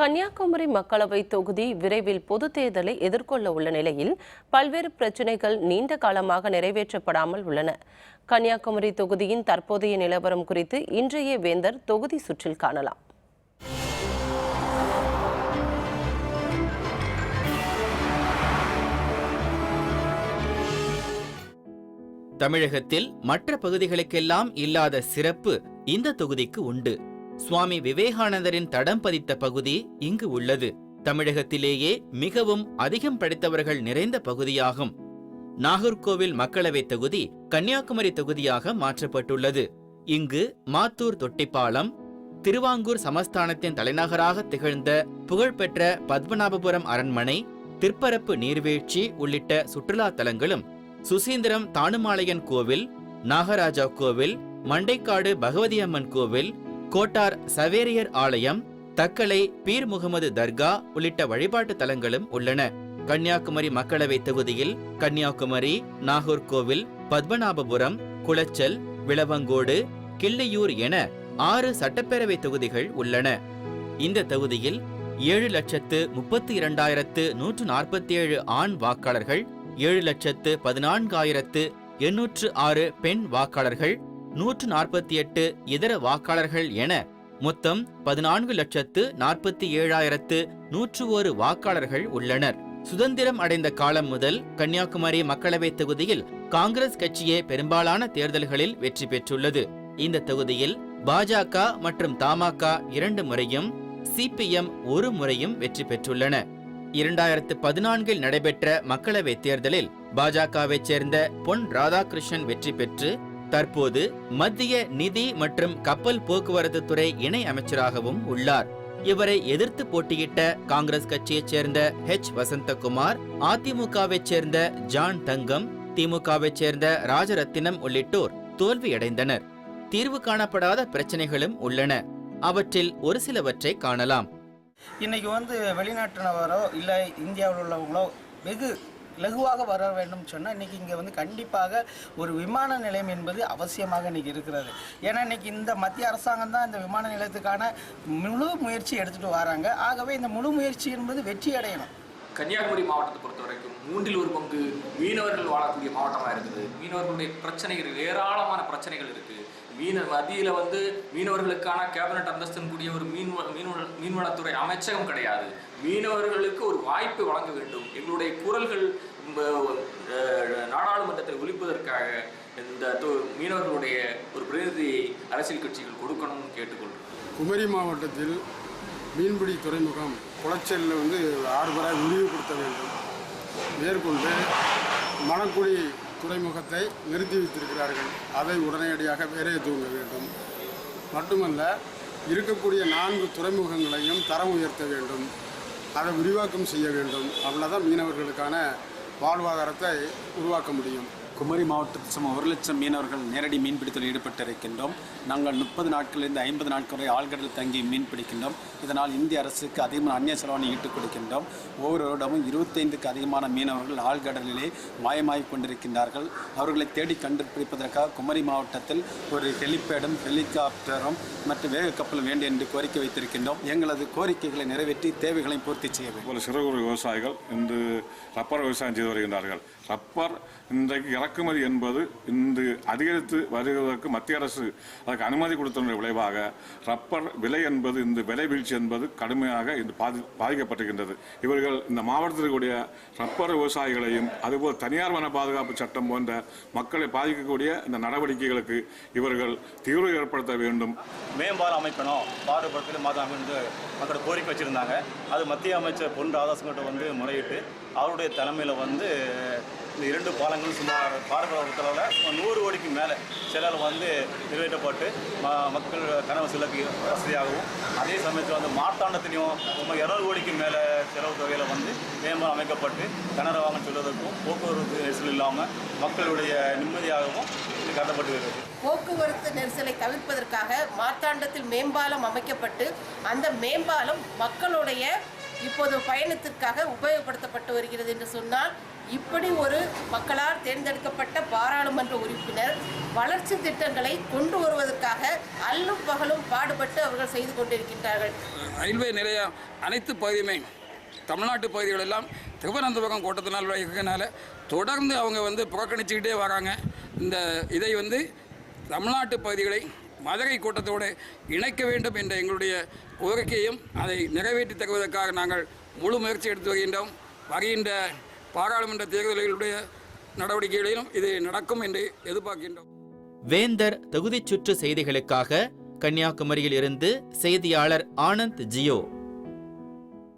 கன்னியாகுமரி மக்களவை தொகுதி விரைவில் பொது தேர்தலை எதிர்கொள்ள உள்ள நிலையில் பல்வேறு பிரச்சினைகள் நீண்ட காலமாக நிறைவேற்றப்படாமல் உள்ளன. கன்னியாகுமரி தொகுதியின் தற்போதைய நிலவரம் குறித்து இன்றைய வேந்தர் தொகுதி சுற்றில் காணலாம். தமிழகத்தில் மற்ற பகுதிகளுக்கெல்லாம் இல்லாத சிறப்பு இந்த தொகுதிக்கு உண்டு. சுவாமி விவேகானந்தரின் தடம் பதித்த பகுதி இங்கு உள்ளது. தமிழகத்திலேயே மிகவும் அதிகம் படித்தவர்கள் நிறைந்த பகுதியாகும். நாகர்கோவில் மக்களவைத் தொகுதி கன்னியாகுமரி தொகுதியாக மாற்றப்பட்டுள்ளது. இங்கு மாத்தூர் தொட்டிப்பாலம் திருவாங்கூர் சமஸ்தானத்தின் தலைநகராக திகழ்ந்த புகழ்பெற்ற பத்மநாபபுரம் அரண்மனை திற்பரப்பு நீர்வீழ்ச்சி உள்ளிட்ட சுற்றுலா தலங்களும் சுசீந்திரம் தானுமாலையன் கோவில் நாகராஜா கோவில் மண்டைக்காடு பகவதி அம்மன் கோவில் கோட்டார் சவேரியர் ஆலயம் தக்கலை பீர் முகமது தர்கா உள்ளிட்ட வழிபாட்டு தலங்களும் உள்ளன. கன்னியாகுமரி மக்களவை தொகுதியில் கன்னியாகுமரி நாகர்கோவில் பத்மநாபபுரம் குளச்சல் விளவங்கோடு கிள்ளையூர் என ஆறு சட்டப்பேரவை தொகுதிகள் உள்ளன. இந்த தொகுதியில் ஏழு லட்சத்து முப்பத்தி இரண்டாயிரத்து நூற்று நாற்பத்தி ஏழு ஆண் வாக்காளர்கள் ஏழு லட்சத்து பதினான்காயிரத்து எண்ணூற்று ஆறு பெண் வாக்காளர்கள் நூற்று நாற்பத்தி எட்டு இதர வாக்காளர்கள் என மொத்தம் பதினான்கு லட்சத்து நாற்பத்தி ஏழாயிரத்து நூற்று ஒரு வாக்காளர்கள் உள்ளனர். சுதந்திரம் அடைந்த காலம் முதல் கன்னியாகுமரி மக்களவைத் தொகுதியில் காங்கிரஸ் கட்சியே பெரும்பாலான தேர்தல்களில் வெற்றி பெற்றுள்ளது. இந்த தொகுதியில் பாஜக மற்றும் தமாக இரண்டு முறையும் சிபிஎம் ஒரு முறையும் வெற்றி பெற்றுள்ளன. இரண்டாயிரத்து பதினான்கில் நடைபெற்ற மக்களவைத் தேர்தலில் பாஜகவைச் சேர்ந்த பொன் ராதாகிருஷ்ணன் வெற்றி பெற்று தற்போது மத்திய நிதி மற்றும் கப்பல் போக்குவரத்து துறை இணை அமைச்சராகவும் உள்ளார். இவரை எதிர்த்து போட்டியிட்ட காங்கிரஸ் கட்சியைச் சேர்ந்த ஹெச் வசந்தகுமார் அதிமுகவைச் சேர்ந்த ஜான் தங்கம் திமுகவைச் சேர்ந்த ராஜரத்தினம் உள்ளிட்டோர் தோல்வியடைந்தனர். தீர்வு காணப்படாத பிரச்சனைகளும் உள்ளன. அவற்றில் ஒரு சிலவற்றை காணலாம். இன்னைக்கு வந்து வெளிநாட்டினவரோ இல்லை இந்தியாவில் உள்ளவங்களோ வெகு லகுவாக வர வேண்டும் சொன்னால் இன்றைக்கி இங்கே வந்து கண்டிப்பாக ஒரு விமான நிலையம் என்பது அவசியமாக இன்றைக்கி இருக்கிறது. ஏன்னா இன்றைக்கி இந்த மத்திய அரசாங்கம் தான் இந்த விமான நிலையத்துக்கான முழு முயற்சி எடுத்துகிட்டு வராங்க. ஆகவே இந்த முழு முயற்சி என்பது வெற்றி அடையணும். கன்னியாகுமரி மாவட்டத்தை பொறுத்த வரைக்கும் மூன்றில் ஒரு பங்கு மீனவர்கள் வாழக்கூடிய மாவட்டமாக இருக்குது. மீனவர்களுடைய பிரச்சனைகள் ஏராளமான பிரச்சனைகள் இருக்குது மீன மத்தியில் வந்து மீனவர்களுக்கான கேபினட் அந்தஸ்தன் கூடிய ஒரு மீன் மீன்வள மீன்வளத்துறை அமைச்சகம் கிடையாது. மீனவர்களுக்கு ஒரு வாய்ப்பு வழங்க வேண்டும். எங்களுடைய குரல்கள் நாடாளுமன்றத்தில் ஒழிப்பதற்காக இந்த தொ- மீனவர்களுடைய ஒரு பிரதிநிதியை அரசியல் கட்சிகள் கொடுக்கணும்னு கேட்டுக்கொள்கிறோம். குமரி மாவட்டத்தில் மீன்பிடி துறைமுகம் குளச்சலில் வந்து ஆர்பராக விரிவுபடுத்த வேண்டும். மேற்கொண்டு மணக்குடி துறைமுகத்தை நிறுத்தி வைத்திருக்கிறார்கள். அதை உடனடியாக வேறே தூங்க வேண்டும். மட்டுமல்ல இருக்கக்கூடிய நான்கு துறைமுகங்களையும் தரம் உயர்த்த வேண்டும். அதை விரிவாக்கம் செய்ய வேண்டும். அவ்வளோதான் மீனவர்களுக்கான வாழ்வாதாரத்தை உருவாக்க முடியும். குமரி மாவட்டத்தில் சுமார் ஒரு லட்சம் மீனவர்கள் நேரடி மீன்பிடித்தில் ஈடுபட்டிருக்கின்றோம். நாங்கள் முப்பது நாட்களிலிருந்து ஐம்பது நாட்கள் வரை ஆழ்கடலில் தங்கி மீன் பிடிக்கின்றோம். இதனால் இந்திய அரசுக்கு அதிகமான அந்நிய செலவாணி ஈட்டுக் கொடுக்கின்றோம். ஒவ்வொரு வருடமும் இருபத்தைந்துக்கு அதிகமான மீனவர்கள் ஆழ்கடலிலே மாயமாகிக் கொண்டிருக்கின்றார்கள். அவர்களை தேடி கண்டுபிடிப்பதற்காக குமரி மாவட்டத்தில் ஒரு ஹெலிபேடும் ஹெலிகாப்டரும் மற்றும் வேக கப்பலும் வேண்டும் என்று கோரிக்கை வைத்திருக்கின்றோம். எங்களது கோரிக்கைகளை நிறைவேற்றி தேவைகளை பூர்த்தி செய்ய வேண்டும். போல சிறு குறு விவசாயிகள் இன்று ரப்பர் விவசாயம் செய்து வருகின்றார்கள். ரப்பர் இன்றைக்கு இறக்குமதி என்பது இன்று அதிகரித்து வருவதற்கு மத்திய அரசு அதற்கு அனுமதி கொடுத்ததன் விளைவாக ரப்பர் விலை என்பது இந்த விலை வீழ்ச்சி என்பது கடுமையாக இன்று பாதி பாதிக்கப்பட்டிருக்கின்றது. இவர்கள் இந்த மாவட்டத்திற்குரிய ரப்பர் விவசாயிகளையும் அதுபோல் தனியார் வன பாதுகாப்பு சட்டம் போன்ற மக்களை பாதிக்கக்கூடிய இந்த நடவடிக்கைகளுக்கு இவர்கள் தீர்வு ஏற்படுத்த வேண்டும். மேம்பாலம் அமைக்கணும். பாடுபடத்தில் மாதம் அமைந்து மக்கள் கோரிக்கை வச்சுருந்தாங்க. அது மத்திய அமைச்சர் பொன் ராதாகிருஷ்ணன் வந்து முறையிட்டு அவருடைய தலைமையில் வந்து இந்த இரண்டு பாலங்களும் சுமார் பாரபட்சத்தில் நூறு கோடிக்கு மேலே சிலர் வந்து நிறைவேற்றப்பட்டு ம- மக்கள் கனவு செல்லக்கு வசதியாகவும் அதே சமயத்தில் வந்து மார்த்தாண்டத்திலையும் சுமார் இருநூறு கோடிக்கு மேலே செலவு தொகையில் வந்து மேம்பாலம் அமைக்கப்பட்டு கனரா வாகனம் சொல்வதற்கும் போக்குவரத்து நெரிசல் இல்லாமல் மக்களுடைய நிம்மதியாகவும் இது கட்டப்பட்டு வருகிறது போக்குவரத்து நெரிசலை தவிர்ப்பதற்காக மார்த்தாண்டத்தில் மேம்பாலம் அமைக்கப்பட்டு அந்த மேம்பாலம் மக்களுடைய இப்போது பயணத்திற்காக உபயோகப்படுத்தப்பட்டு வருகிறது என்று சொன்னால் இப்படி ஒரு மக்களால் தேர்ந்தெடுக்கப்பட்ட பாராளுமன்ற உறுப்பினர் வளர்ச்சி திட்டங்களை கொண்டு வருவதற்காக அல்லும் பகலும் பாடுபட்டு அவர்கள் செய்து கொண்டிருக்கின்றார்கள். ரயில்வே நிலைய அனைத்து பகுதியுமே தமிழ்நாட்டு பகுதிகள் எல்லாம் திருவனந்தபுரம் கூட்டத்தினால் இருக்கிறனால தொடர்ந்து அவங்க வந்து புறக்கணிச்சுக்கிட்டே வராங்க. இந்த இதை வந்து தமிழ்நாட்டு பகுதிகளை மதுரை கூட்டத்தோடு இணைக்க வேண்டும் என்ற எங்களுடைய கோரிக்கையும் அதை நிறைவேற்றி தருவதற்காக நாங்கள் முழு முயற்சி எடுத்து வருகின்றோம். வருகின்ற பாராளுமன்ற தேர்தல்களுடைய நடவடிக்கைகளிலும் இது நடக்கும் என்று எதிர்பார்க்கின்றோம். வேந்தர் தொகுதிச் சுற்று செய்திகளுக்காக கன்னியாகுமரியில் இருந்து செய்தியாளர் ஆனந்த் ஜியோ.